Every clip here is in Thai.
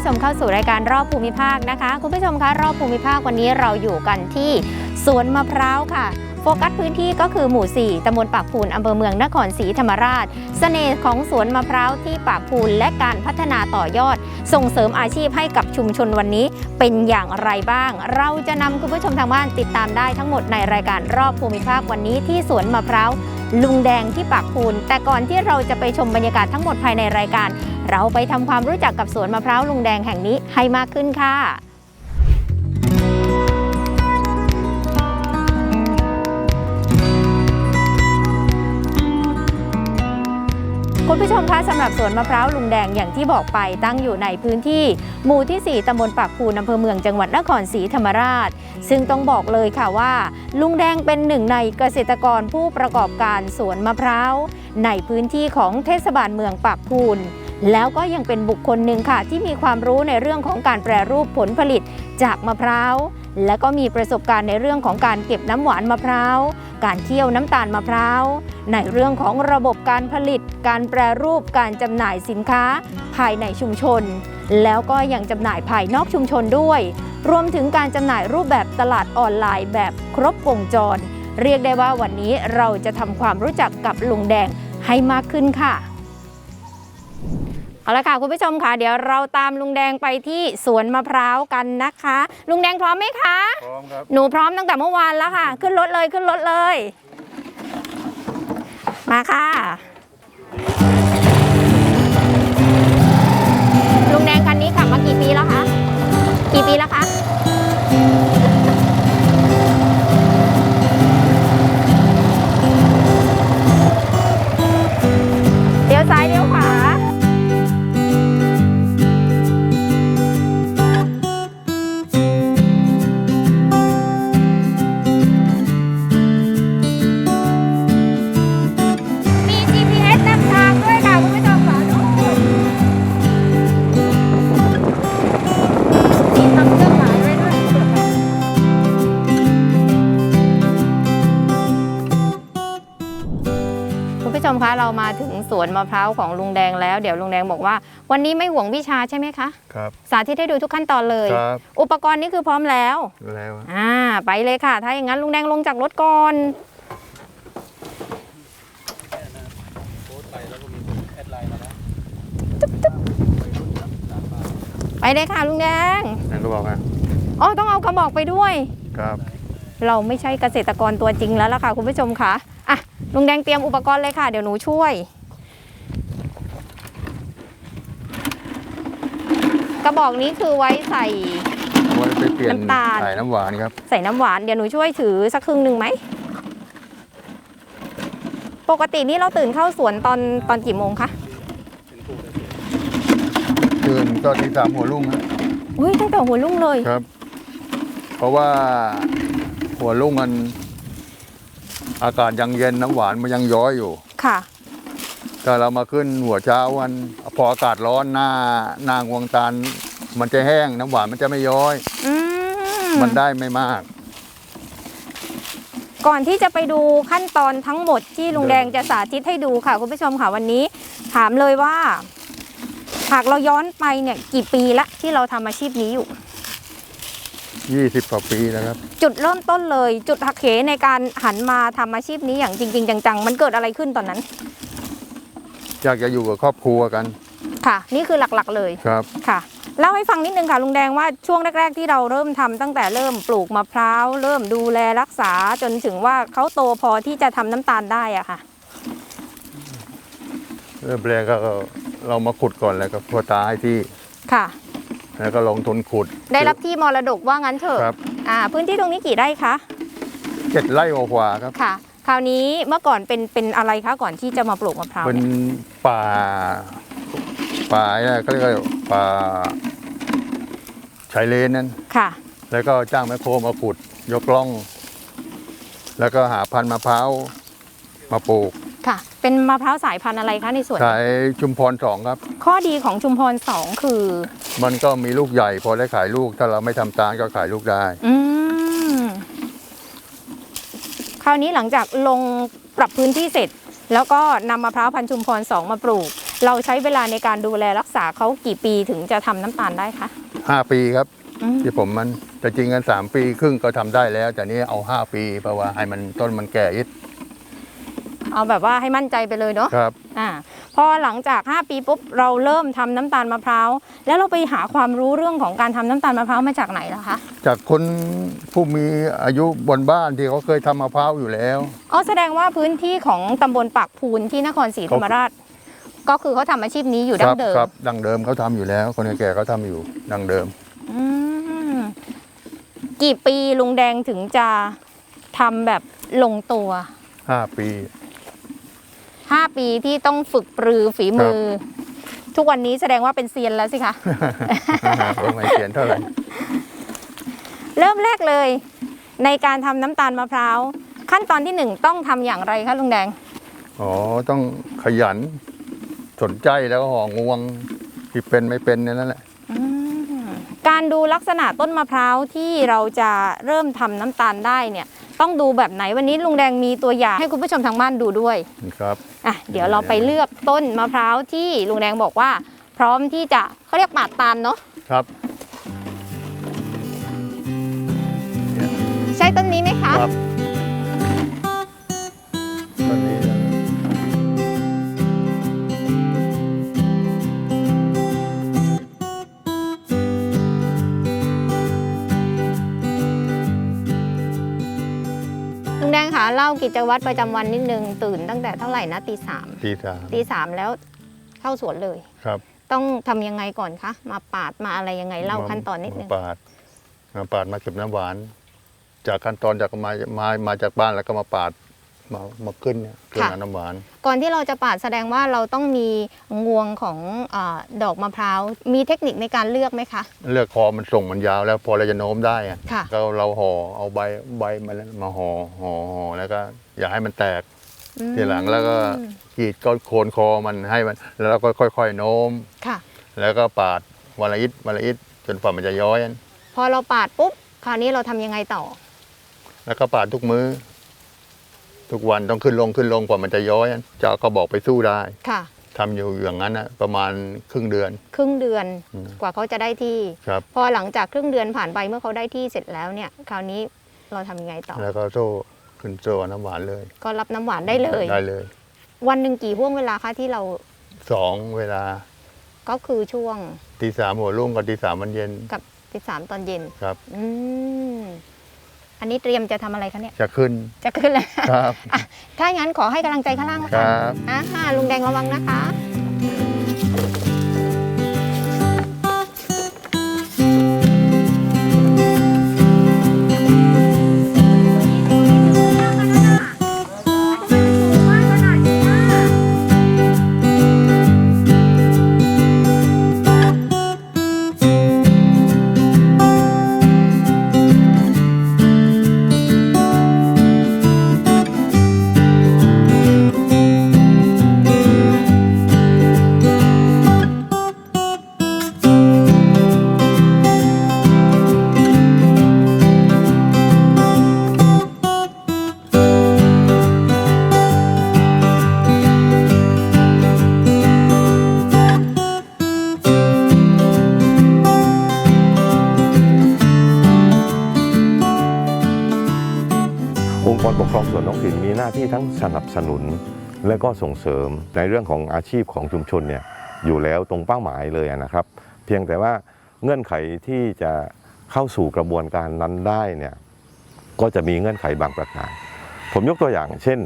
ผู้ชมเข้าสู่รายการรอบภูมิภาคนะคะ คุณผู้ชมคะรอบภูมิภาควันนี้เราอยู่กันที่สวนมะพร้าวค่ะโฟกัสพื้นที่ก็คือหมู่ 4 ตำบลปากพูน อำเภอเมืองนครศรีธรรมราชเสน่ห์ของสวนมะพร้าวที่ปากพูนและการพัฒนาต่อยอด ส่งเสริมอาชีพให้กับชุมชนวันนี้เป็นอย่างไรบ้าง เราจะนำคุณผู้ชมทางบ้านติดตามได้ทั้งหมดในรายการรอบภูมิภาควันนี้ที่สวนมะพร้าว ลุงแดงที่ปากพูน แต่ก่อนที่เราจะไปชมบรรยากาศทั้งหมดภายในรายการ เราไปทำความรู้จักกับสวนมะพร้าวลุงแดงแห่งนี้ให้มากขึ้นค่ะ คุณผู้ชมคะสำหรับสวนมะพร้าวลุงแดงอย่างที่บอกไปตั้งอยู่ในพื้นที่ หมู่ที่ 4ตำบลปากพูนอำเภอเมืองจังหวัดนครศรีธรรมราช ซึ่งต้องบอกเลยค่ะว่า ลุงแดงเป็นหนึ่งในเกษตรกรผู้ประกอบการสวนมะพร้าวในพื้นที่ของเทศบาลเมืองปากพูนแล้วก็ยังเป็นบุคคลหนึ่งค่ะที่มีความรู้ในเรื่องของการแปรรูปผลผลิตจากมะพร้าว และก็มีประสบการณ์ในเรื่องของการเก็บน้ำหวานมะพร้าว การเคี่ยวน้ำตาลมะพร้าว ในเรื่องของระบบการผลิต การแปรรูป การจำหน่ายสินค้า ภายในชุมชน แล้วก็ยังจำหน่ายภายนอกชุมชนด้วย รวมถึงการจำหน่ายรูปแบบตลาดออนไลน์แบบครบวงจร เรียกได้ว่าวันนี้เราจะทำความรู้จักกับลุงแดงให้มากขึ้นค่ะ เอาละค่ะคุณผู้ชมค่ะ เดี๋ยวเราตามลุงแดงไปที่สวนมะพร้าวกันนะคะ ลุงแดงพร้อมไหมคะ พร้อมครับ หนูพร้อมตั้งแต่เมื่อวานแล้วค่ะ ขึ้นรถเลยขึ้นรถเลย มาค่ะ ลุงแดงคันนี้ขับมากี่ปีแล้วคะ กี่ปีแล้วคะ มคะเรามาถึงสวนมะพร้าวของลุงแดงแล้ว เดี๋ยวลุงแดงบอกว่า วันนี้ไม่ห่วงวิชาใช่ไหมคะ ครับ สาธิตให้ดูทุกขั้นตอนเลย ครับ อุปกรณ์นี่คือพร้อมแล้ว แล้วอ่า ไปเลยค่ะ ถ้าอย่างนั้นลุงแดงลงจากรถก่อน ไปเลยค่ะลุงแดงนั่นก็บอกฮะอ๋อต้องเอากระบอกไปด้วย ครับ เราไม่ใช่เกษตรกรตัวจริงแล้วล่ะค่ะคุณผู้ชมค่ะอะ ลุงแดงเตรียมอุปกรณ์เลยค่ะ เดี๋ยวหนูช่วย กระบอกนี้คือไว้ใส่เอาไว้ไปเปลี่ยนน้ำตาลใส่น้ำหวานครับใส่น้ำหวาน เดี๋ยวหนูช่วยถือสักครึ่งหนึ่งไหม ปกตินี่เราตื่นเข้าสวนตอนตอนกี่โมงคะ ตื่นตอนที่สามหัวรุ่งฮะอุ้ยตั้งแต่หัวรุ่งเลย ครับ เพราะว่าหัวรุ่งมัน อากาศยังเย็นน้ำหวานมันยังย้อยอยู่ค่ะถ้าเรามาขึ้นหัวเช้าวัน พออากาศร้อนหน้าหน้างวงตาลมันจะแห้งน้ำหวานมันจะไม่ย้อย อืมมันได้ไม่มาก ก่อนที่จะไปดูขั้นตอนทั้งหมดที่ลุงแดงจะสาธิตให้ดูค่ะ คุณผู้ชมค่ะวันนี้ ถามเลยว่าหากเราย้อนไปเนี่ยกี่ปีละที่เราทำอาชีพนี้อยู่ 20กว่าปีแล้วครับ จุดเริ่มต้นเลย จุดหักเหในการหันมาทำอาชีพนี้อย่างจริง ๆ จังๆ มันเกิดอะไรขึ้นตอนนั้น อยากจะอยู่กับครอบครัวกันค่ะ นี่คือหลักๆเลยครับ ค่ะเล่าให้ฟังนิดนึงค่ะลุงแดงว่าช่วงแรก ๆ ที่เราเริ่มทำตั้งแต่เริ่มปลูกมะพร้าวเริ่มดูแลรักษาจนถึงว่าเขาโตพอที่จะทำน้ำตาลได้อะค่ะ เริ่มแรกก็เรามาขุดก่อนแล้วก็พ่อตาให้ที่ค่ะ แล้วก็ลงทุนขุด ได้รับที่มรดกว่างั้นเถอะครับ อ่าพื้นที่ตรงนี้กี่ไร่คะเจ็ดไร่กว่าๆครับ ค่ะ คราวนี้เมื่อก่อนเป็นเป็นอะไรคะก่อนที่จะมาปลูกมะพร้าวเป็นเนี่ยป่า ป่าเนี่ยเขาเรียกว่าป่าชายเลนนั่น ค่ะ แล้วก็จ้างแมคโครมาขุด ยกล่อง แล้วก็หาพันธุ์มะพร้าวมาปลูก ค่ะ เป็นมะพร้าวสายพันธุ์อะไรคะในสวน ขายชุมพรสองครับ ข้อดีของชุมพรสองคือ มันก็มีลูกใหญ่ พอได้ขายลูก ถ้าเราไม่ทำตาลก็ขายลูกได้ อืม คราวนี้หลังจากลงปรับพื้นที่เสร็จ แล้วก็นำมะพร้าวพันธุ์ชุมพรสองมาปลูก เราใช้เวลาในการดูแลรักษาเขากี่ปีถึงจะทำน้ำตาลได้คะ5ปีครับ อืมที่ผมมันแต่จริงกัน3ปีครึ่งก็ทำได้แล้ว แต่นี่เอา5ปีเพราะว่าให้มันต้นมันแก่อิด เอาแบบว่าให้มั่นใจไปเลยเนาะครับอ่าพอหลังจาก 5 ปีปุ๊บเราเริ่มทำน้ำตาลมะพร้าวแล้วเราไปหาความรู้เรื่องของการทำน้ำตาลมะพร้าวมาจากไหนล่ะคะจากคนผู้มีอายุบนบ้านที่เขาเคยทำมะพร้าวอยู่แล้ว อ๋อแสดงว่าพื้นที่ของตำบลปากพูนที่นครศรีธรรมราช ก็คือเขาทำอาชีพนี้อยู่ดั้ครังเดิม ครับดังเดิมเขาทำอยู่แล้ว คนแก่เขาทำอยู่ดังเดิม อืมกี่ปีลุงแดงถึงจะทำแบบลงตัว 5 ปี 5 ปีที่ต้องฝึกปรือฝีมือ ทุกวันนี้แสดงว่าเป็นเซียนแล้วสิคะผมไม่เขียนเท่าไหร่ เริ่มแรกเลย ในการทำน้ำตาลมะพร้าว ขั้นตอนที่หนึ่งต้องทำอย่างไรคะลุงแดง อ๋อ ต้องขยัน สนใจแล้วก็ห่องวงที่เป็นไม่เป็นเนี่ยนั่นแหละการดูลักษณะต้นมะพร้าวที่เราจะเริ่มทำน้ำตาลได้เนี่ย ต้องดูแบบไหนวันนี้ลุงแดงมีตัวอย่างให้คุณผู้ชมทางบ้านดูด้วยครับอะเดี๋ยวเราไปเลือกต้นมะพร้าวที่ลุงแดงบอกว่า พร้อมที่จะเขาเรียกปาดตาลเนาะครับ ใช่ต้นนี้ไหมคะครับ งแดงคะเล่ากิจวัตรประจำวันนิดนึงตื่นตั้งแต่เท่าไหร่นะตีสามตีสามตีสามแล้วเข้าสวนเลย ครับต้องทำยังไงก่อนคะมาปาดมาอะไรยังไงเล่าขั้นตอนนิดนึง มาปาดมาปาดมาเก็บน้ำหวาน จากขั้นตอนจากมามามาจากบ้านแล้วก็มาปาด มามาขึ้นเนี่ยขึ้นเอาน้ำหวาน ก่อนที่เราจะปาดแสดงว่าเราต้องมีงวงของอาดอกมะพร้าว มีเทคนิคในการเลือกไหมคะ เลือกคอมันส่งมันยาวแล้วพอเราจะโน้มได้อะค่ะ ก็เราห่อเอาใบใบมันมาห่อห่อห่อแล้วก็ อย่าให้มันแตกทีหลังแล้วก็กรีดก็โคนคอมันให้มัน แล้วเราก็ค่อยๆโน้ม ค่ะ แล้วก็ปาดวันละอิดวันละอิดจนฝ่ามันจะย้อย พอเราปาดปุ๊บ คราวนี้เราทำยังไงต่อ แล้วก็ปาดทุกมื้อ ทุกวันต้องขึ้นลงขึ้นลงกว่ามันจะย้อยจะเอาก็บอกไปสู้ได้ค่ะทำอยู่อย่างนั้นนะประมาณครึ่งเดือน ครึ่งเดือนอืมกว่าเขาจะได้ที่ ครับ พอหลังจากครึ่งเดือนผ่านไปเมื่อเขาได้ที่เสร็จแล้วเนี่ย คราวนี้เราทำยังไงต่อ แล้วก็โซ่ขึ้นโซ่น้ำหวานเลย ก็รับน้ำหวานได้เลย ได้เลยวันหนึ่งกี่ห่วงเวลาคะที่เราสองเวลาก็คือช่วงตีสามหัวรุ่งกับตีสามวันเย็นกับตีสามตอนเย็น ครับ อืม อันนี้เตรียมจะทำอะไรคะเนี่ย จะขึ้นจะขึ้นแล้ว ครับอะถ้าอย่างนั้นขอให้กำลังใจข้างล่างนะคคะรับอ่าลุงแดงระวังนะคะ ที่ทั้งสนับสนุน และก็ส่งเสริมในเรื่องของอาชีพของชุมชนเนี่ยอยู่แล้วตรงเป้าหมายเลยนะครับ เพียงแต่ว่าเงื่อนไขที่จะเข้าสู่กระบวนการนั้นได้เนี่ยก็จะมีเงื่อนไขบางประการ ผมยกตัวอย่าง เช่น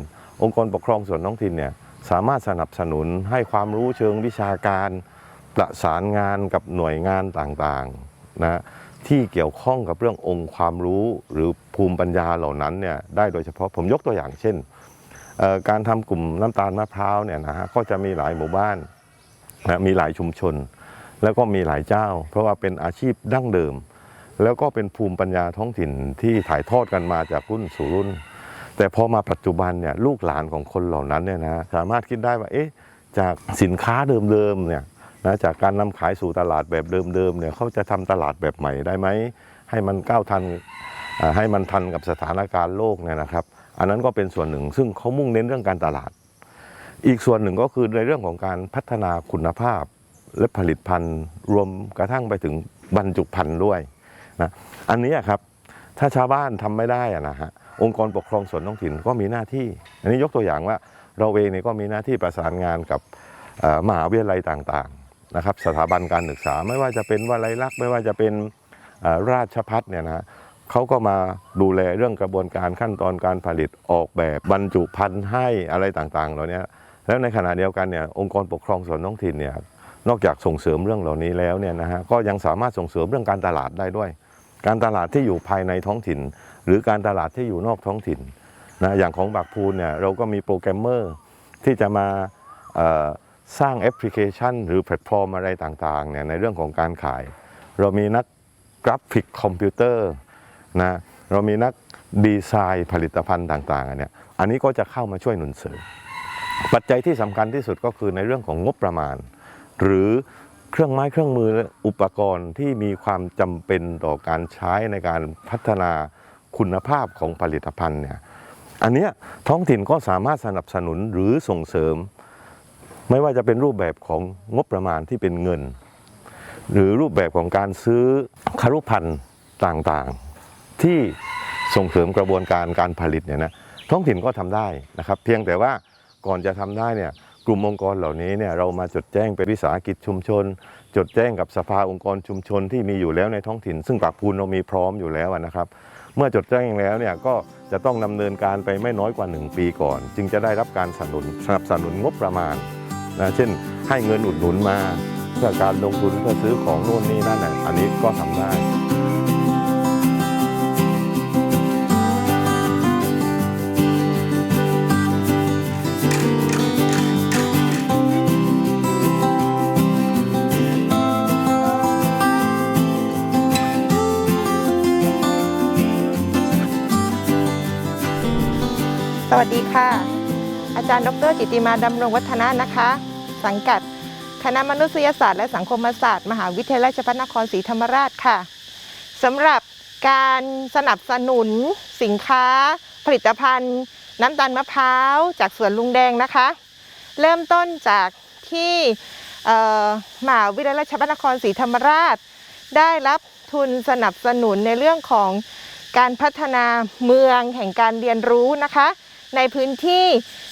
องค์กรปกครองส่วนท้องถิ่นเนี่ยสามารถสนับสนุนให้ความรู้เชิงวิชาการประสานงานกับหน่วยงานต่างๆนะที่เกี่ยวข้องกับเรื่ององค์ความรู้หรือภูมิปัญญาเหล่านั้นเนี่ยได้โดยเฉพาะผมยกตัวอย่างเช่น การทำกลุ่มน้ำตาลมะพร้าวเนี่ยนะฮะก็จะมีหลายหมู่บ้านนะมีหลายชุมชน แล้วก็มีหลายเจ้า เพราะว่าเป็นอาชีพดั้งเดิม แล้วก็เป็นภูมิปัญญาท้องถิ่นที่ถ่ายทอดกันมาจากรุ่นสู่รุ่น แต่พอมาปัจจุบันเนี่ยลูกหลานของคนเหล่านั้นเนี่ยนะสามารถคิดได้ว่าเอ๊ะจากสินค้าเดิมๆเนี่ยนะจากการนำขายสู่ตลาดแบบเดิมๆเนี่ยเขาจะทำตลาดแบบใหม่ได้ไหมให้มันก้าวทันให้มันทันกับสถานการณ์โลกเนี่ยนะครับ อันนั้นก็เป็นส่วนหนึ่ง ซึ่งเขามุ่งเน้นเรื่องการตลาด อีกส่วนหนึ่งก็คือในเรื่องของการพัฒนาคุณภาพและผลิตภัณฑ์รวมกระทั่งไปถึงบรรจุภัณฑ์ด้วยนะอันนี้ครับถ้าชาวบ้านทำไม่ได้นะฮะองค์กรปกครองส่วนท้องถิ่นก็มีหน้าที่ อันนี้ยกตัวอย่างว่าเราเองเนี่ยก็มีหน้าที่ประสานงานกับมหาวิทยาลัยต่างๆนะครับสถาบันการศึกษาไม่ว่าจะเป็นวลัยลักษณ์ไม่ว่าจะเป็นราชพัฒเนี่ยนะ เขาก็มาดูแลเรื่องกระบวนการขั้นตอนการผลิตออกแบบบรรจุภัณฑ์ให้อะไรต่างๆ เหล่านี้แล้วในขณะเดียวกันเนี่ยองค์กรปกครองส่วนท้องถิ่นเนี่ยนอกจากส่งเสริมเรื่องเหล่านี้แล้วเนี่ยนะฮะก็ยังสามารถส่งเสริมเรื่องการตลาดได้ด้วย การตลาดที่อยู่ภายในท้องถิ่น หรือการตลาดที่อยู่นอกท้องถิ่นนะอย่างของบากพูนเนี่ยเราก็มีโปรแกรมเมอร์ที่จะมาสร้างแอปพลิเคชัน หรือแพลตฟอร์มอะไรต่างๆเนี่ยในเรื่องของการขาย เรามีนักกราฟิกคอมพิวเตอร์ นะเรามีนักดีไซน์ผลิตภัณฑ์ต่างๆอันเนี่ยอันนี้ก็จะเข้ามาช่วยหนุนเสริม ปัจจัยที่สำคัญที่สุดก็คือในเรื่องของงบประมาณ หรือเครื่องไม้เครื่องมืออุปกรณ์ที่มีความจำเป็นต่อการใช้ในการพัฒนาคุณภาพของผลิตภัณฑ์เนี่ยอันเนี้ยท้องถิ่นก็สามารถสนับสนุนหรือส่งเสริม ไม่ว่าจะเป็นรูปแบบของงบประมาณที่เป็นเงิน หรือรูปแบบของการซื้อคารุพันธ์ต่างๆ ที่ส่งเสริมกระบวนการการผลิตเนี่ยนะท้องถิ่นก็ทำได้นะครับ เพียงแต่ว่าก่อนจะทำได้เนี่ยกลุ่มองค์กรเหล่านี้เนี่ยเรามาจดแจ้งเป็นวิสาหกิจชุมชน จดแจ้งกับสภาองค์กรชุมชนที่มีอยู่แล้วในท้องถิ่น ซึ่งปากพูนเรามีพร้อมอยู่แล้วนะครับ เมื่อจดแจ้งแล้วเนี่ยก็จะต้องดำเนินการไปไม่น้อยกว่า 1 ปีก่อน จึงจะได้รับการสนับสนุนสนับสนุนงบประมาณนะเช่น ให้เงินอุดหนุนมาเพื่อการลงทุนเพื่อซื้อของโน่นนี่นั่นอันนี้ก็ทำได้ ค่ะ อาจารย์ ดร จิติมาดำรงวัฒนะนะคะ สังกัด คณะมนุษยศาสตร์และสังคมศาสตร์ มหาวิทยาลัยราชภัฏนครศรีธรรมราชค่ะสำหรับการสนับสนุนสินค้า ผลิตภัณฑ์ น้ำตาลมะพร้าวจากสวนลุงแดงนะคะ เริ่มต้นจากที่มหาวิทยาลัยราชภัฏนครศรีธรรมราช ได้รับทุนสนับสนุนในเรื่องของการพัฒนาเมืองแห่งการเรียนรู้นะคะ ในพื้นที่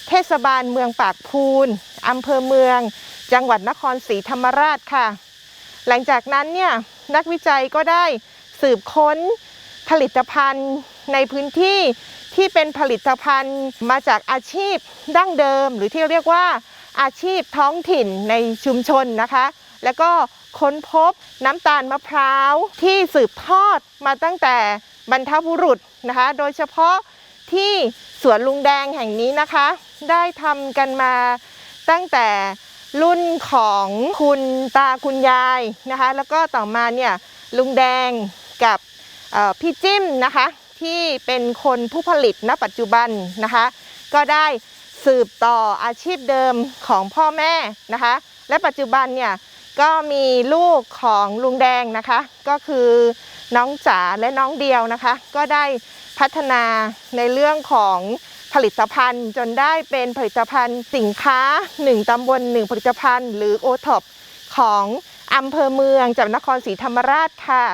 เทศบาลเมืองปากพูนอำเภอเมือง จังหวัดนครศรีธรรมราชค่ะ หลังจากนั้นเนี่ยนักวิจัยก็ได้สืบค้นผลิตภัณฑ์ในพื้นที่ที่เป็นผลิตภัณฑ์มาจากอาชีพดั้งเดิม หรือที่เรียกว่าอาชีพท้องถิ่นในชุมชนนะคะ แล้วก็ค้นพบน้ำตาลมะพร้าวที่สืบทอดมาตั้งแต่บรรพบุรุษนะคะ โดยเฉพาะ ที่สวนลุงแดงแห่งนี้นะคะ ได้ทำกันมาตั้งแต่รุ่นของคุณตาคุณยายนะคะ แล้วก็ต่อมาเนี่ยลุงแดงกับพี่จิ้มนะคะ ที่เป็นคนผู้ผลิตณปัจจุบันนะคะ ก็ได้สืบต่ออาชีพเดิมของพ่อแม่นะคะ และปัจจุบันเนี่ยก็มีลูกของลุงแดงนะคะ ก็คือน้องจ๋าและน้องเดียวนะคะ ก็ได้ พัฒนาในเรื่องของผลิตภัณฑ์ จนได้เป็นผลิตภัณฑ์สินค้า 1ตำบล1ผลิตภัณฑ์ หรือโอท็อปของอำเภอเมืองจังหวัดนครศรีธรรมราชค่ะ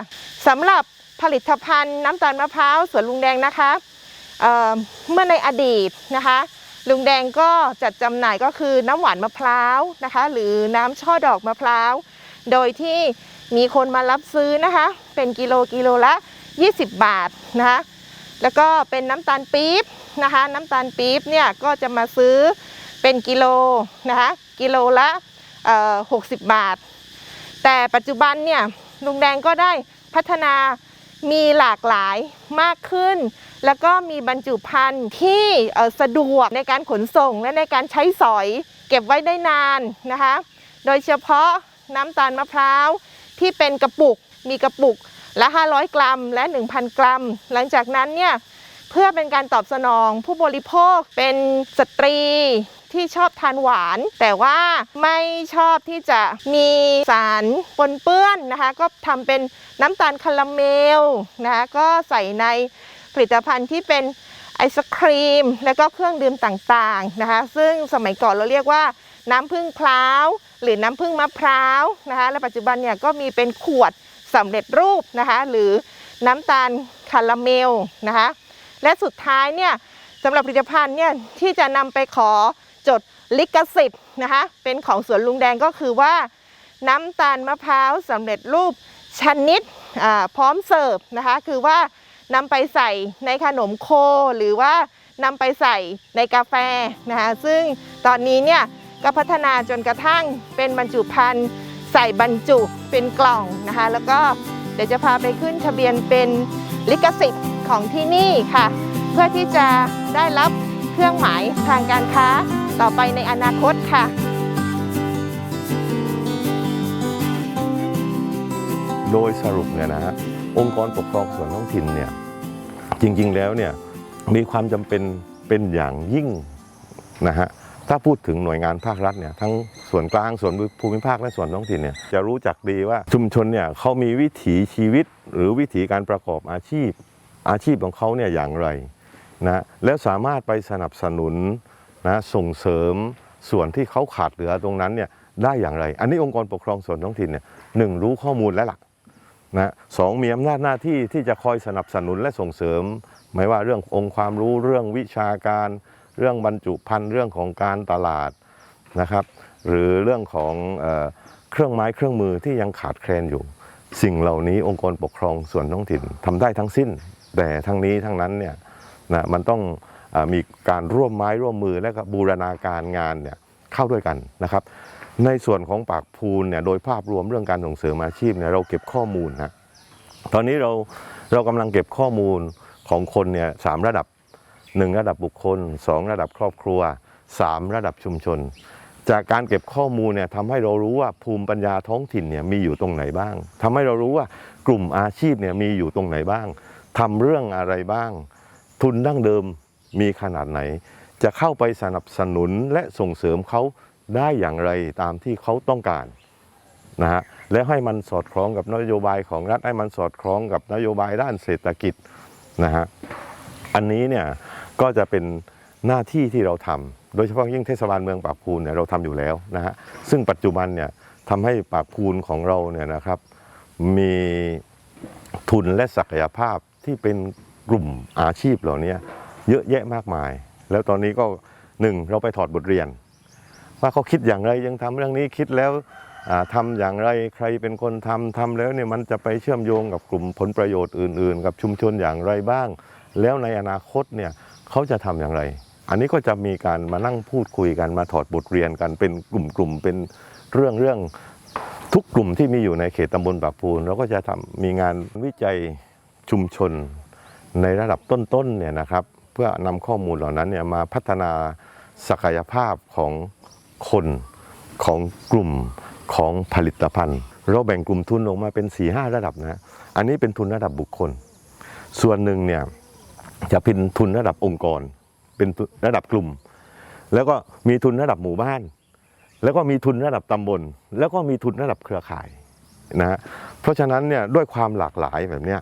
สำหรับผลิตภัณฑ์น้ำตาลมะพร้าวสวนลุงแดงนะคะเเมื่อในอดีตนะคะ ลุงแดงก็จัดจำหน่ายก็คือน้ำหวานมะพร้าวนะคะ หรือน้ำช่อดอกมะพร้าว โดยที่มีคนมารับซื้อนะคะ เป็นกิโลกิโลละ 20 บาทนะคะ แล้วก็เป็นน้ำตาลปี๊บนะคะ น้ำตาลปี๊บเนี่ยก็จะมาซื้อเป็นกิโลนะคะกิโลละเอ่อ60บาท แต่ปัจจุบันเนี่ยลุงแดงก็ได้พัฒนามีหลากหลายมากขึ้น แล้วก็มีบรรจุภัณฑ์ที่สะดวกในการขนส่งและในการใช้สอยเก็บไว้ได้นานนะคะ โดยเฉพาะน้ำตาลมะพร้าวที่เป็นกระปุกมีกระปุก ละ 500 กรัมและ 1,000 กรัม หลังจากนั้นเนี่ยเพื่อเป็นการตอบสนองผู้บริโภคเป็นสตรีที่ชอบทานหวาน แต่ว่าไม่ชอบที่จะมีสารปนเปื้อนนะคะ ก็ทำเป็นน้ำตาลคาราเมลนะคะก็ใส่ในผลิตภัณฑ์ที่เป็นไอศครีม แล้วก็เครื่องดื่มต่างๆนะคะ ซึ่งสมัยก่อนเราเรียกว่าน้ำผึ้งพร้าวหรือน้ำผึ้งมะพร้าวนะคะ และปัจจุบันเนี่ยก็มีเป็นขวด สำเร็จรูปนะคะ หรือน้ำตาลคาราเมลนะคะ และสุดท้ายเนี่ยสำหรับผลิตภัณฑ์เนี่ยที่จะนำไปขอจดลิขสิทธิ์นะคะเป็นของสวนลุงแดงก็คือว่า น้ำตาลมะพร้าวสำเร็จรูปชนิดพร้อมเสิร์ฟนะคะ คือว่านำไปใส่ในขนมโคหรือว่านำไปใส่ในกาแฟนะคะซึ่งตอนนี้เนี่ยก็พัฒนาจนกระทั่งเป็นบรรจุภัณฑ์ ใส่บรรจุเป็นกล่องนะคะ แล้วก็เดี๋ยวจะพาไปขึ้นทะเบียนเป็นลิขสิทธิ์ของที่นี่ค่ะ เพื่อที่จะได้รับเครื่องหมายทางการค้าต่อไปในอนาคตค่ะโดยสรุปเนี่ยนะฮะองค์กรปกครองส่วนท้องถิ่นเนี่ยจริงๆแล้วเนี่ยมีความจำเป็นเป็นอย่างยิ่งนะฮะถ้าพูดถึงหน่วยงานภาครัฐเนี่ยทั้ง ส่วนกลางส่วนภูมิภาคและส่วนท้องถิ่นเนี่ยจะรู้จักดีว่าชุมชนเนี่ยเขามีวิถีชีวิตหรือวิถีการประกอบอาชีพ อาชีพของเขาเนี่ยอย่างไรนะแล้วสามารถไปสนับสนุนนะส่งเสริมส่วนที่เขาขาดเหลือตรงนั้นเนี่ยได้อย่างไร อันนี้องค์กรปกครองส่วนท้องถิ่นเนี่ยหนึ่งรู้ข้อมูลและหลักนะสองมีอำนาจหน้าที่ที่จะคอยสนับสนุนและส่งเสริม ไม่ว่าเรื่ององค์ความรู้เรื่องวิชาการ เรื่องบรรจุภัณฑ์เรื่องของการตลาดนะครับ หรือเรื่องของเครื่องไม้เครื่องมือที่ยังขาดแคลนอยู่ สิ่งเหล่านี้องค์กรปกครองส่วนท้องถิ่นทำได้ทั้งสิ้น แต่ทั้งนี้ทั้งนั้นเนี่ยนะมันต้องอมีการร่วมไม้ร่วมมือและก็บูรณาการงานเนี่ยเข้าด้วยกันนะครับ ในส่วนของปากพูนเนี่ยโดยภาพรวมเรื่องการส่งเสริมอาชีพเนี่ยเราเก็บข้อมูลนะตอนนี้เราเรากำลังเก็บข้อมูลของคนเนี่ยสามระดับหนึ่งระดับบุคคลสองระดับครอบครัวสามระดับชุมชน จากการเก็บข้อมูลเนี่ยทำให้เรารู้ว่าภูมิปัญญาท้องถิ่นเนี่ยมีอยู่ตรงไหนบ้างทำให้เรารู้ว่ากลุ่มอาชีพเนี่ยมีอยู่ตรงไหนบ้างทำเรื่องอะไรบ้าง ทุนดั้งเดิมมีขนาดไหน จะเข้าไปสนับสนุนและส่งเสริมเขาได้อย่างไรตามที่เขาต้องการนะฮะแล้วให้มันสอดคล้องกับนโยบายของรัฐให้มันสอดคล้องกับนโยบายด้านเศรษฐกิจนะฮะอันนี้เนี่ยก็จะเป็นหน้าที่ที่เราทำ โดยเฉพาะยิ่งเทศบาลเมืองปากพูนเนี่ยเราทำอยู่แล้วนะฮะซึ่งปัจจุบันเนี่ยทำให้ปากพูนของเราเนี่ยนะครับมีทุนและศักยภาพที่เป็นกลุ่มอาชีพเหล่านี้เยอะแยะมากมาย แล้วตอนนี้ก็หนึ่งเราไปถอดบทเรียน ว่าเขาคิดอย่างไรยังทำเรื่องนี้คิดแล้วทำาอย่างไรใครเป็นคนทำทำแล้วเนี่ยมันจะไปเชื่อมโยงกับกลุ่มผลประโยชน์อื่น ๆ กับชุมชนอย่างไรบ้าง แล้วในอนาคตเนี่ยเขาจะทำอย่างไร อันนี้ก็จะมีการมานั่งพูดคุยกันมาถอดบทเรียนกันเป็นกลุ่มๆเป็นเรื่องเรื่องทุกกลุ่มที่มีอยู่ในเขตตำบลปากพูนเราก็จะทำมีงานวิจัยชุมชนในระดับต้นๆเนี่ยนะครับ เพื่อนำข้อมูลเหล่านั้นเนี่ยมาพัฒนาศักยภาพของคนของกลุ่มของผลิตภัณฑ์ เราแบ่งกลุ่มทุนออกมาเป็น4ีหระดับนะอันนี้เป็นทุนระดับบุคคล ส่วนหนึ่งเนี่ยจะเป็นทุนระดับองค์กร เป็นระดับกลุ่ม แล้วก็มีทุนระดับหมู่บ้าน แล้วก็มีทุนระดับตำบล แล้วก็มีทุนระดับเครือข่ายนะฮะเพราะฉะนั้นเนี่ยด้วยความหลากหลายแบบเนี้ย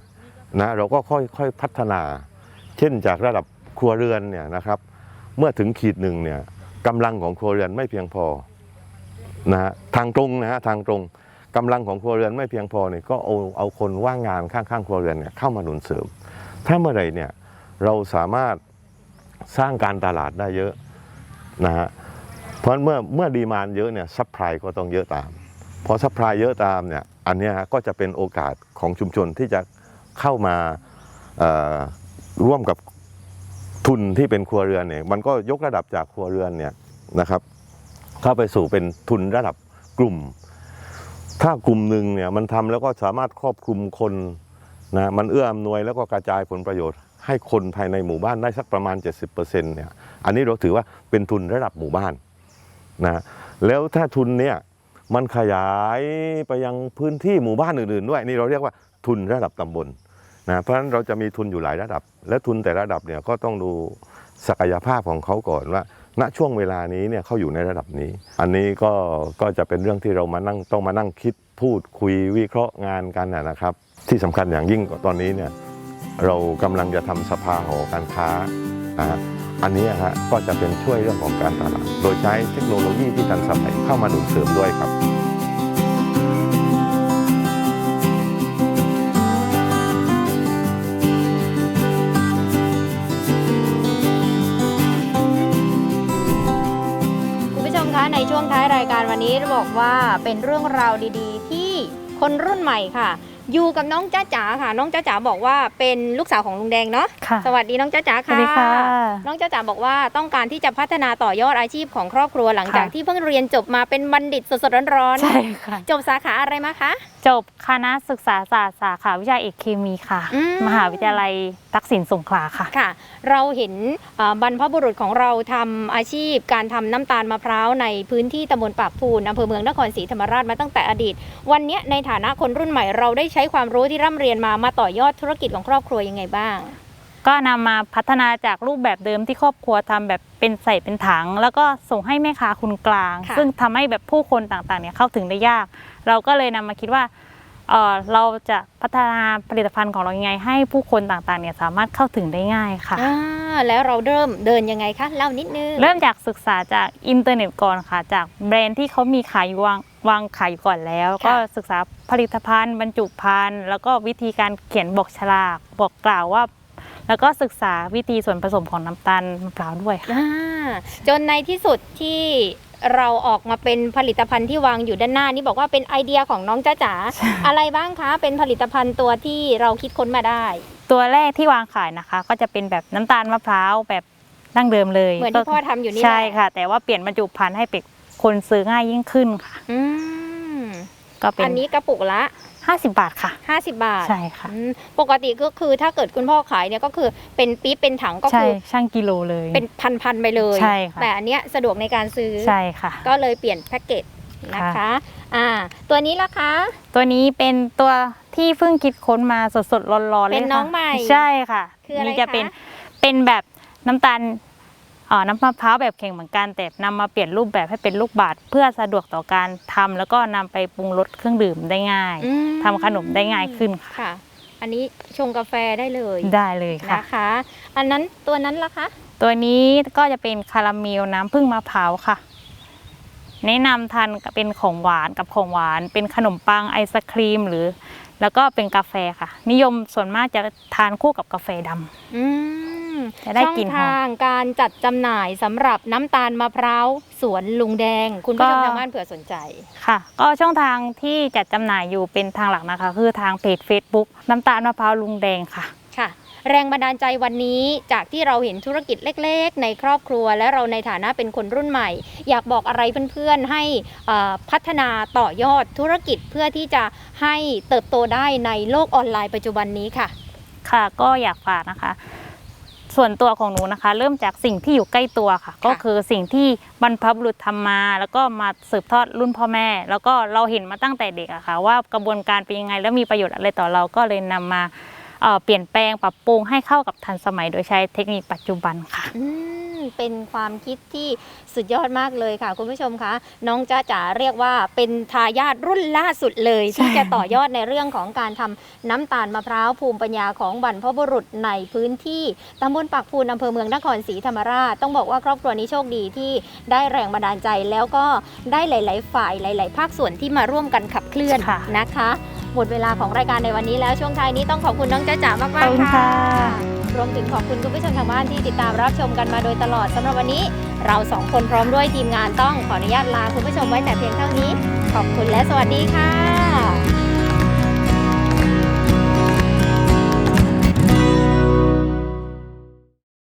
นะเราก็ค่อยๆพัฒนา เช่นจากระดับครัวเรือนเนี่ยนะครับเมื่อถึงขีดหนึ่งเนี่ยกำลังของครัวเรือนไม่เพียงพอนะฮะทางตรงนะฮะทางตรงกำลังของครัวเรือนไม่เพียงพอเนี่ยก็เอาเอาคนว่างงานข้างๆครัวเรือนเนี่ยเข้ามาหนุนเสริม ถ้าเมื่อไรเนี่ยเราสามารถ สร้างการตลาดได้เยอะนะฮะเพราะเมื่อเมื่อดีมานเยอะเนี่ยซัพพลายก็ต้องเยอะตามพอซัพพลายเยอะตามเนี่ยอันนี้ฮะก็จะเป็นโอกาสของชุมชนที่จะเข้ามาร่วมกับทุนที่เป็นครัวเรือนเนี่ยมันก็ยกระดับจากครัวเรือนเนี่ยนะครับ เข้าไปสู่เป็นทุนระดับกลุ่ม ถ้ากลุ่มหนึ่งเนี่ยมันทำแล้วก็สามารถครอบคลุมคนนะมันเอื้ออำนวยแล้วก็กระจายผลประโยชน์ ให้คนภายในหมู่บ้านได้สักประมาณ 70%เนี่ยอันนี้เราถือว่าเป็นทุนระดับหมู่บ้านนะแล้วถ้าทุนเนี่ยมันขยายไปยังพื้นที่หมู่บ้านอื่นๆด้วยนี่เราเรียกว่าทุนระดับตำบลนะเพราะฉะนั้นเราจะมีทุนอยู่หลายระดับ และทุนแต่ละระดับเนี่ยก็ต้องดูศักยภาพของเขาก่อนว่า ณช่วงเวลานี้เนี่ยเขาอยู่ในระดับนี้ อันนี้ก็ก็จะเป็นเรื่องที่เรามานั่งต้องมานั่งคิดพูดคุยวิเคราะห์งานกันนะนะครับ ที่สำคัญอย่างยิ่งตอนนี้เนี่ย เรากำลังจะทำสภาหอการค้านะฮะอันนี้ฮะก็จะเป็นช่วยเรื่องของการตลาด โดยใช้เทคโนโลยีที่ทันสมัยเข้ามาหนุนเสริมด้วยครับคุณผู้ชมคะในช่วงท้ายรายการวันนี้บอกว่าเป็นเรื่องราวดี ๆ ที่คนรุ่นใหม่ค่ะ อยู่กับน้องจ้าจ๋าค่ะ น้องจ้าจ๋าบอกว่าเป็นลูกสาวของลุงแดงเนาะค่ะสวัสดีน้องจ้าจ๋าสวัค่ะสดีค่ะน้องจ้าจ๋าบอกว่าต้องการที่จะพัฒนาต่อยอดอาชีพของครอบครัวหลังจากค่ะที่เพิ่งเรียนจบมาเป็นบัณฑิตสดๆร้อนใช่ค่ะๆจบสาขาอะไรมาคะ จบคณะศึกษาศาสตร์สาขาวิชาเอกเคมีค่ะ อืม มหาวิทยาลัยทักษิณสงขลาค่ะ ค่ะ เราเห็นเอ่อบรรพบุรุษของเราทำอาชีพ การทำน้ำตาลมะพร้าวในพื้นที่ตำบลปากพูนอำเภอเมืองนครศรีธรรมราชมาตั้งแต่อดีต วันเนี้ยในฐานะคนรุ่นใหม่เราได้ใช้ความรู้ที่ร่ำเรียนมามาต่อยอดธุรกิจของครอบครัวยังไงบ้าง ก็นำมาพัฒนาจากรูปแบบเดิมที่ครอบครัวทำแบบเป็นใส่เป็นถัง แล้วก็ส่งให้แม่ค้าคนกลางค่ะซึ่งทำให้แบบผู้คนต่างๆเนี่ยเข้าถึงได้ยาก เราก็เลยนำมาคิดว่าเอ่อเราจะพัฒนาผลิตภัณฑ์ของเรายังไง ให้ผู้คนต่างๆเนี่ยสามารถเข้าถึงได้ง่ายค่ะอ่าแล้วเราเริ่มเดินยังไงคะเล่านิดนึงเริ่มจากศึกษาจากอินเทอร์เน็ตก่อนค่ะ จากแบรนด์ที่เขามีขายอยู่วางวางขายอยู่ก่อนแล้วค่ะก็ศึกษาผลิตภัณฑ์บรรจุภัณฑ์แล้วก็วิธีการเขียนบอกฉลากบอกกล่าวว่า แล้วก็ศึกษาวิธีส่วนผสมของน้ำตาลมะพร้าวด้วยค่ะอ่าจนในที่สุดที่เราออกมาเป็นผลิตภัณฑ์ที่วางอยู่ด้านหน้านี่บอกว่าเป็นไอเดียของน้องจ้าจ๋าอะไรบ้างคะเป็นผลิตภัณฑ์ตัวที่เราคิดค้นมาได้ ตัวแรกที่วางขายนะคะ ก็จะเป็นแบบน้ำตาลมะพร้าวแบบดั้งเดิมเลยเหมือนที่พ่อทำอยู่นี่แหละใช่ค่ะ แต่ว่าเปลี่ยนบรรจุภัณฑ์ให้เป็นคนซื้อง่ายยิ่งขึ้นค่ะ อืมก็เป็นอันนี้กระปุกละ 50 บาทค่ะ 50 บาทใช่ค่ะ อืมปกติก็คือถ้าเกิดคุณพ่อขายเนี่ยก็คือเป็นปี๊บเป็นถังก็ใช่คือช่างกิโลเลย เป็นพันๆไปเลย ใช่ค่ะ แต่อันเนี้ยสะดวกในการซื้อ ใช่ค่ะ ก็เลยเปลี่ยนแพ็กเกจนะคะค่ะอ่า ตัวนี้ล่ะคะ ตัวนี้เป็นตัวที่เพิ่งคิดค้นมาสดๆร้อนๆเลยเป็นค่ะน้องใหม่ใช่ค่ะคืออะไรนี่จะเป็นคะเป็นแบบน้ำตาลเอ่อ น้ำมะพร้าวแบบแข็งเหมือนกัน แต่นำมาเปลี่ยนรูปแบบให้เป็นลูกบาศก์เพื่อสะดวกต่อการทำแล้วก็นำไปปรุงรสเครื่องดื่มได้ง่ายอืมทำขนมได้ง่ายขึ้นค่ะค่ะ อันนี้ชงกาแฟได้เลยได้เลยค่ะนะคะ อันนั้นตัวนั้นล่ะคะตัวนี้ก็จะเป็นคาราเมลน้ำผึ้งมะพร้าวค่ะ แนะนำทานกับเป็นของหวานกับของหวาน เป็นขนมปังไอศครีมหรือ แล้วก็เป็นกาแฟค่ะ นิยมส่วนมากจะทานคู่กับกาแฟดำอืม จะได้ช่องกลิ่นหอม ทางการจัดจำหน่ายสำหรับน้ำตาลมะพร้าวสวนลุงแดง คุณผู้ชมก็ ทางบ้านเผื่อสนใจ ค่ะ ก็ช่องทางที่จัดจำหน่ายอยู่เป็นทางหลักนะคะ คือทางเพจ Facebook น้ำตาลมะพร้าวลุงแดงค่ะ ค่ะ แรงบันดาลใจวันนี้จากที่เราเห็นธุรกิจเล็กๆ ในครอบครัว และเราในฐานะเป็นคนรุ่นใหม่ อยากบอกอะไรเพื่อนๆ ให้เอ่อพัฒนาต่อยอดธุรกิจเพื่อที่จะให้เติบโตได้ในโลกออนไลน์ปัจจุบันนี้ค่ะ ค่ะก็อยากฝากนะคะ ส่วนตัวของหนูนะคะ เริ่มจากสิ่งที่อยู่ใกล้ตัวค่ะ ก็คือสิ่งที่บรรพบุรุษทำมา แล้วก็มาสืบทอดรุ่นพ่อแม่ แล้วก็เราเห็นมาตั้งแต่เด็กอะค่ะ ว่ากระบวนการเป็นยังไงแล้วมีประโยชน์อะไรต่อเราก็เลยนำมาเอ่อเปลี่ยนแปลงปรับปรุงให้เข้ากับทันสมัยโดยใช้เทคนิคปัจจุบันค่ะอืม เป็นความคิดที่สุดยอดมากเลยค่ะ คุณผู้ชมคะน้องจ้าจ๋าเรียกว่าเป็นทายาทรุ่นล่าสุดเลย ที่จะต่อยอดในเรื่องของการทำน้ำตาลมะพร้าวภูมิปัญญาของบรรพบุรุษในพื้นที่ตำบลปากพูนอำเภอเมืองนครศรีธรรมราช ต้องบอกว่าครอบครัวนี้โชคดีที่ได้แรงบันดาลใจแล้วก็ได้หลาย ๆ ฝ่ายหลาย ๆ ภาคส่วนที่มาร่วมกันขับเคลื่อนค่ะนะคะหมดเวลาของรายการในวันนี้แล้วช่วงท้ายนี้ต้องขอบคุณน้องจ้าจ๋ามากขอบคุณๆค่ะค่ะ รวมถึงขอบคุณคุณผู้ชมทางบ้านที่ติดตามรับชมกันมาโดยตลอดสำหรับวันนี้ เราสองคนพร้อมด้วยทีมงานต้องขออนุญาตลาคุณผู้ชมไว้แต่เพียงเท่านี้ ขอบคุณและสวัสดีค่ะ